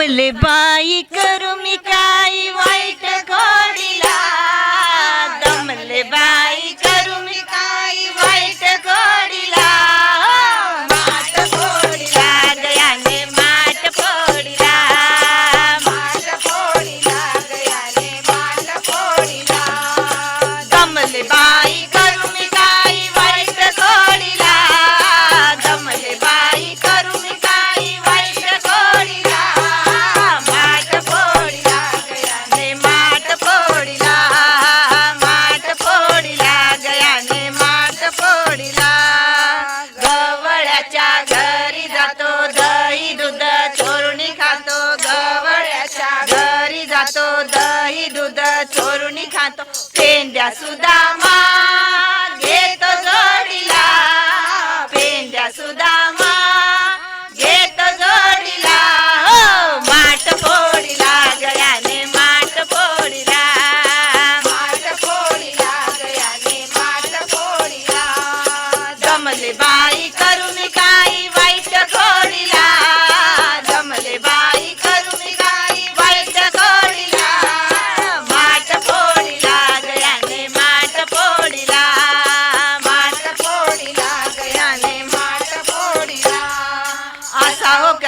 कमले करो गवळ्याच्या घरी जातो दही दूध चोरणी खातो गवळ्याच्या घरी जातो दही दूध चोरणी खातो. पेंड्या सुद्धा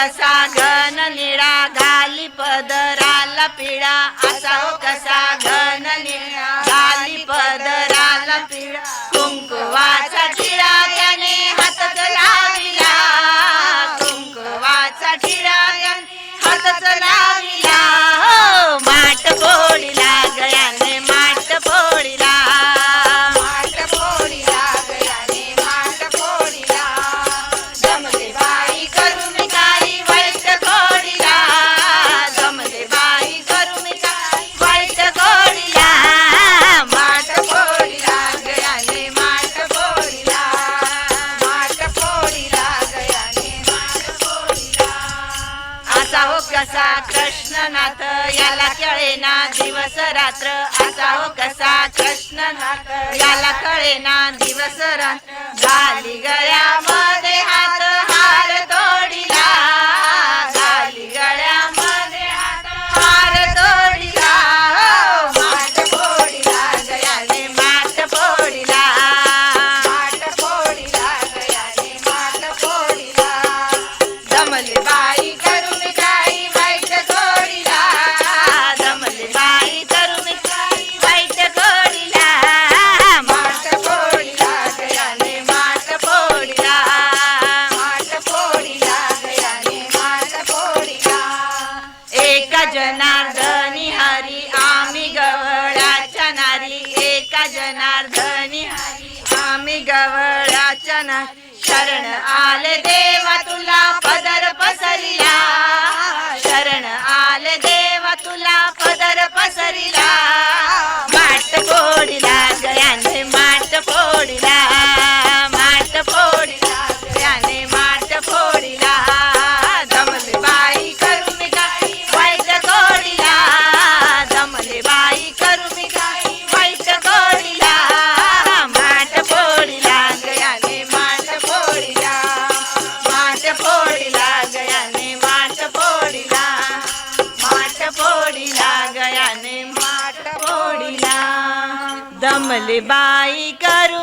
कसा घन निळा घाली पदराला पिळा. असा हो कसा घन निळा घाली पदराला पिळा. कुंकवा कृष्णनाथ याला कळेना दिवस रात्र. असा हो कसा कृष्णनाथ याला कळेना दिवस रात्र. झाली ग जनार्दनी आम्ही गवळाच्या शरण आले देवा तुला पदर ಮಾಟ ಕೊಡಿಲ ದಮಲಿ ಬಾಯಿ ಕರು